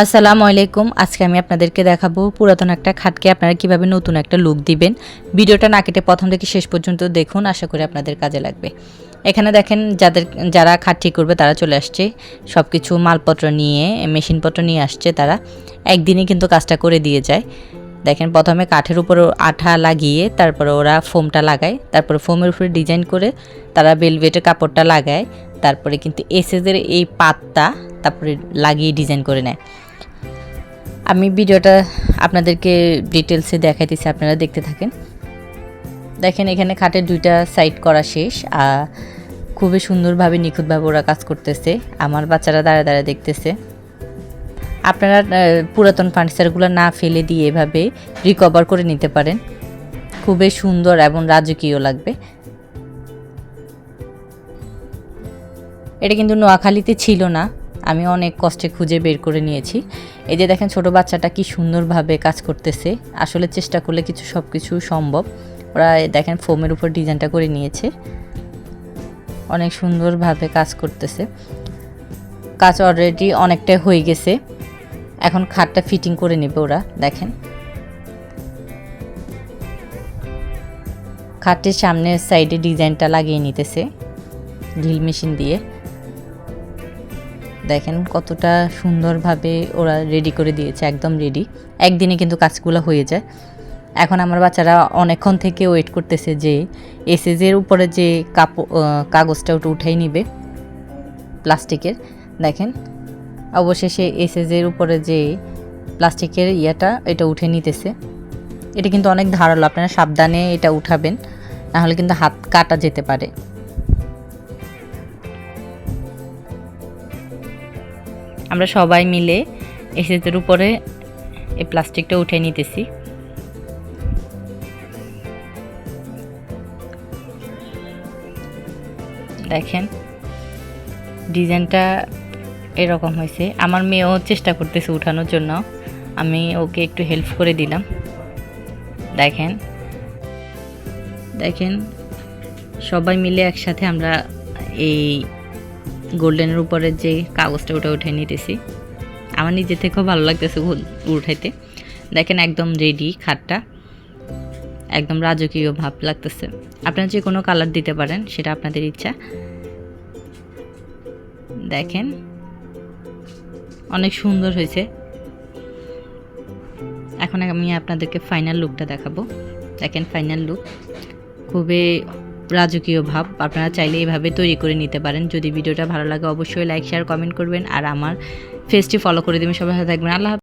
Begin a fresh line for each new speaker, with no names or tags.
আসসালামু আলাইকুম। আজকে আমি আপনাদেরকে দেখাবো পুরাতন একটা খাটকে আপনারা কীভাবে নতুন একটা লুক দিবেন। ভিডিওটা না কেটে প্রথম থেকে শেষ পর্যন্ত দেখুন, আশা করি আপনাদের কাজে লাগবে। এখানে দেখেন যাদের, যারা খাট ঠিক করবে তারা চলে আসছে। সব কিছু মালপত্র নিয়ে, মেশিনপত্র নিয়ে আসছে তারা। একদিনই কিন্তু কাজটা করে দিয়ে যায়। দেখেন প্রথমে কাঠের উপর আঠা লাগিয়ে তারপরে ওরা ফোমটা লাগায়। তারপরে ফোমের উপরে ডিজাইন করে তারা বেলভেটের কাপড়টা লাগায়। তারপরে কিন্তু এসএসের এই পাতটা তারপরে লাগিয়ে ডিজাইন করে নেয়। আমি ভিডিওটা আপনাদেরকে ডিটেলসে দেখাইতেছি, আপনারা দেখতে থাকেন। দেখেন এখানে খাটের দুইটা সাইড করা শেষ, আর খুবই সুন্দরভাবে নিখুঁতভাবে ওরা কাজ করতেছে। আমার বাচ্চারা দাঁড়া দাঁড়া দেখতেছে। আপনারা পুরাতন ফার্নিচারগুলো না ফেলে দিয়ে এভাবে রিকভার করে নিতে পারেন। খুবই সুন্দর এবং রাজকীয় লাগবে। এটা কিন্তু নোয়াখালীতে ছিল না। আমি অনেক কষ্টে খুঁজে বের করে নিয়েছি। এই যে দেখেন ছোট বাচ্চাটা কি সুন্দরভাবে কাজ করতেছে। আসলে চেষ্টা করলে কিছু সব কিছু সম্ভব। ওরা দেখেন ফোমের উপর ডিজাইনটা করে নিয়েছে। অনেক সুন্দরভাবে কাজ করতেছে। কাজ অলরেডি অনেকটাই হয়ে গেছে। এখন খাটটা ফিটিং করে নেবে ওরা, দেখেন। খাটের সামনের সাইডে ডিজাইনটা লাগিয়ে নিতেছে। ড্রিল মেশিন দিয়ে। দেখেন কতটা সুন্দরভাবে ওরা রেডি করে দিয়েছে, একদম রেডি একদিনে কিন্তু কাজগুলো হয়ে যায়। এখন আমার বাচ্চারা অনেকক্ষণ থেকে ওয়েট করতেছে যে এসএসের উপরে যে কাপড় কাগজটা ওটা উঠাই নিবে, প্লাস্টিকের। দেখেন, অবশেষে এসএসের উপরে যে প্লাস্টিকের ইয়েটা, এটা উঠে নিতেছে। এটা কিন্তু অনেক ধারালো, আপনারা সাবধানে এটা উঠাবেন, নাহলে কিন্তু হাত কাটা যেতে পারে। আমরা সবাই মিলে এসএসের উপরে এই প্লাস্টিকটা উঠে নিতেছি। দেখেন, ডিজাইনটা এরকম হয়েছে। আমার মেয়েও চেষ্টা করতেছে উঠানোর জন্য। আমি ওকে একটু হেল্প করে দিলাম। দেখেন দেখেন, সবাই মিলে একসাথে আমরা এই গোল্ডেনের উপরে যে কাগজটা, ওটা উঠে নিতেছি। আমার নিজে থেকেও ভালো লাগতেছে উঠাইতে। দেখেন একদম রেডি খাটটা। একদম রাজকীয় ভাব লাগতেছে। আপনারা যে কোনো কালার দিতে পারেন, সেটা আপনাদের ইচ্ছা। দেখেন, অনেক সুন্দর হয়েছে। এখন আমি আপনাদেরকে ফাইনাল লুকটা দেখাবো। দেখেন ফাইনাল লুক খুবই রাজকীয় ভাব, আপনারা চাইলে এভাবে তৈরি করে নিতে পারেন। যদি ভিডিওটা ভালো লাগে, অবশ্যই লাইক শেয়ার কমেন্ট করবেন। আর আমার ফেসটি ফলো করে দেবেন। সবাই ভালো থাকবেন। আল্লাহ।